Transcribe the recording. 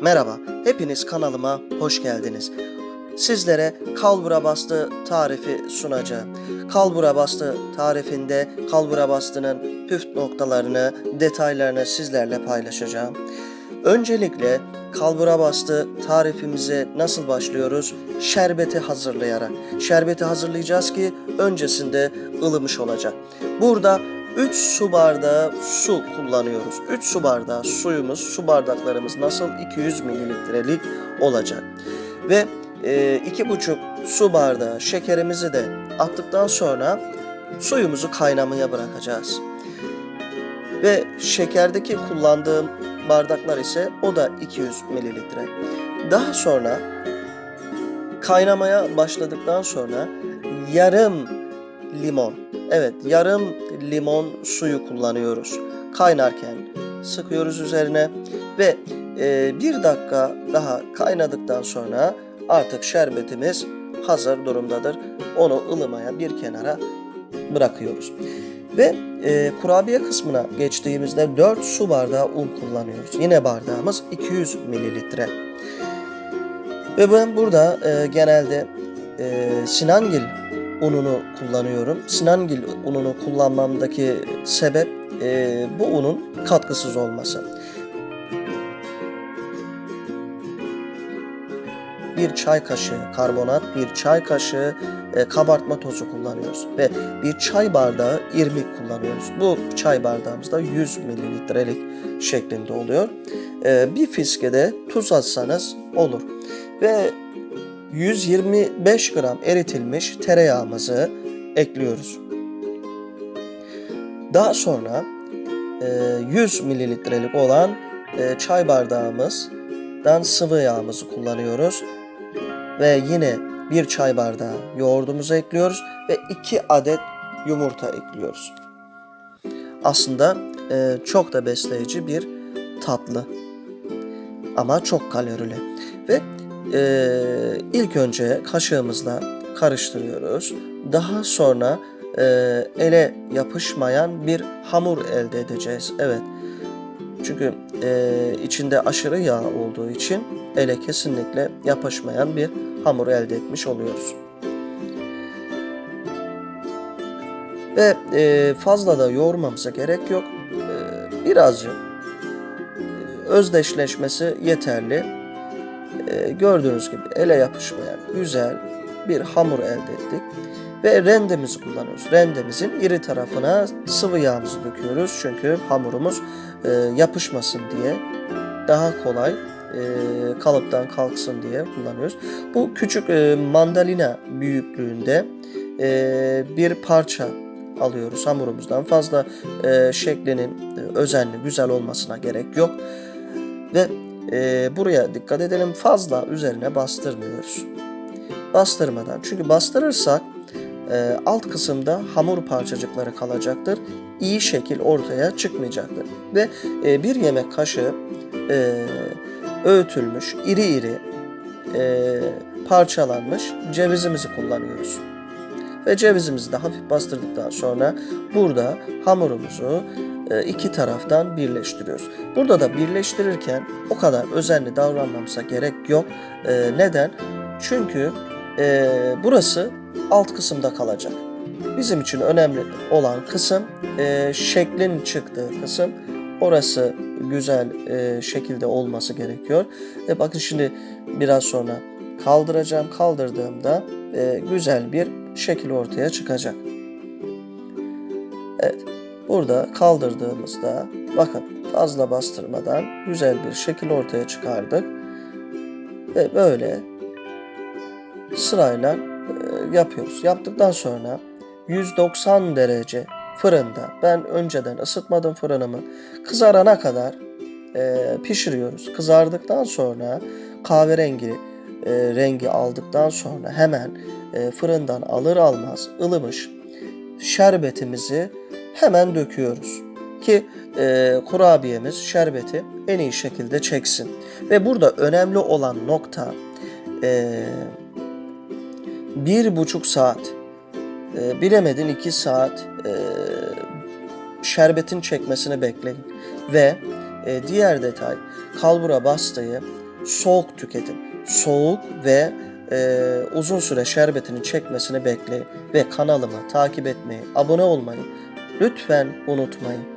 Merhaba, hepiniz kanalıma hoş geldiniz. Sizlere kalbura bastı tarifi sunacağım. Kalbura bastı tarifinde kalbura bastının püf noktalarını, detaylarını sizlerle paylaşacağım. Öncelikle kalbura bastı tarifimize nasıl başlıyoruz? Şerbeti hazırlayarak. Şerbeti hazırlayacağız ki öncesinde ılımış olacak. Burada 3 su bardağı su kullanıyoruz. 3 su bardağı suyumuz, su bardaklarımız nasıl 200 mililitrelik olacak. Ve e, iki buçuk su bardağı şekerimizi de attıktan sonra suyumuzu kaynamaya bırakacağız. Ve şekerdeki kullandığım bardaklar ise o da 200 mililitre. Daha sonra kaynamaya başladıktan sonra yarım limon, evet yarım limon suyu kullanıyoruz. Kaynarken sıkıyoruz üzerine ve e, bir dakika daha kaynadıktan sonra artık şerbetimiz hazır durumdadır. Onu ılımaya bir kenara bırakıyoruz. Ve e, kurabiye kısmına geçtiğimizde 4 su bardağı un kullanıyoruz. Yine bardağımız 200 mililitre. Ve ben burada e, genelde e, Sinangil ununu kullanıyorum. Sinangil ununu kullanmamdaki sebep e, bu unun katkısız olması. bir çay kaşığı karbonat, bir çay kaşığı e, kabartma tozu kullanıyoruz ve bir çay bardağı irmik kullanıyoruz. Bu çay bardağımızda 100 mililitrelik şeklinde oluyor. E, bir fiske de tuz atsanız olur. Ve 125 gram eritilmiş tereyağımızı ekliyoruz. Daha sonra e, 100 mililitrelik olan e, çay bardağımızdan sıvı yağımızı kullanıyoruz. Ve yine bir çay bardağı yoğurdumuzu ekliyoruz ve 2 adet yumurta ekliyoruz. Aslında e, çok da besleyici bir tatlı ama çok kalorili. Ve e, ilk önce kaşığımızla karıştırıyoruz. Daha sonra e, ele yapışmayan bir hamur elde edeceğiz. Evet. Çünkü e, içinde aşırı yağ olduğu için ele kesinlikle yapışmayan bir hamur elde etmiş oluyoruz. Ve e, fazla da yoğurmamıza gerek yok. E, birazcık e, özdeşleşmesi yeterli. E, gördüğünüz gibi ele yapışmayan güzel bir hamur elde ettik. Ve rendemizi kullanıyoruz. Rendemizin iri tarafına sıvı yağımızı döküyoruz. Çünkü hamurumuz e, yapışmasın diye daha kolay e, kalıptan kalksın diye kullanıyoruz. Bu küçük e, mandalina büyüklüğünde e, bir parça alıyoruz hamurumuzdan. Fazla e, şeklinin e, özenli, güzel olmasına gerek yok. Ve e, buraya dikkat edelim fazla üzerine bastırmıyoruz. Bastırmadan. Çünkü bastırırsak e, alt kısımda hamur parçacıkları kalacaktır. İyi şekil ortaya çıkmayacaktır. Ve e, bir yemek kaşığı e, öğütülmüş, iri iri e, parçalanmış cevizimizi kullanıyoruz. Ve cevizimizi de hafif bastırdıktan sonra burada hamurumuzu e, iki taraftan birleştiriyoruz. Burada da birleştirirken o kadar özenli davranmamıza gerek yok. E, neden? Çünkü e, burası alt kısımda kalacak. Bizim için önemli olan kısım şeklin çıktığı kısım. Orası güzel şekilde olması gerekiyor. Bakın şimdi biraz sonra kaldıracağım. Kaldırdığımda e, güzel bir şekil ortaya çıkacak. Evet. Burada kaldırdığımızda bakın fazla bastırmadan güzel bir şekil ortaya çıkardık. Ve böyle sırayla e, yapıyoruz. Yaptıktan sonra 190 derece fırında ben önceden ısıtmadım fırınımı kızarana kadar e, pişiriyoruz. Kızardıktan sonra kahverengi e, rengi aldıktan sonra hemen e, fırından alır almaz ılımış şerbetimizi hemen döküyoruz ki e, kurabiyemiz şerbeti en iyi şekilde çeksin. Ve burada önemli olan nokta e, bir buçuk saat e, bilemedin iki saat e, şerbetin çekmesini bekleyin. Ve e, diğer detay kalbura bastığı soğuk tüketin. Soğuk ve e, uzun süre şerbetini çekmesini bekleyin. Ve kanalımı takip etmeyi, abone olmayı lütfen unutmayın.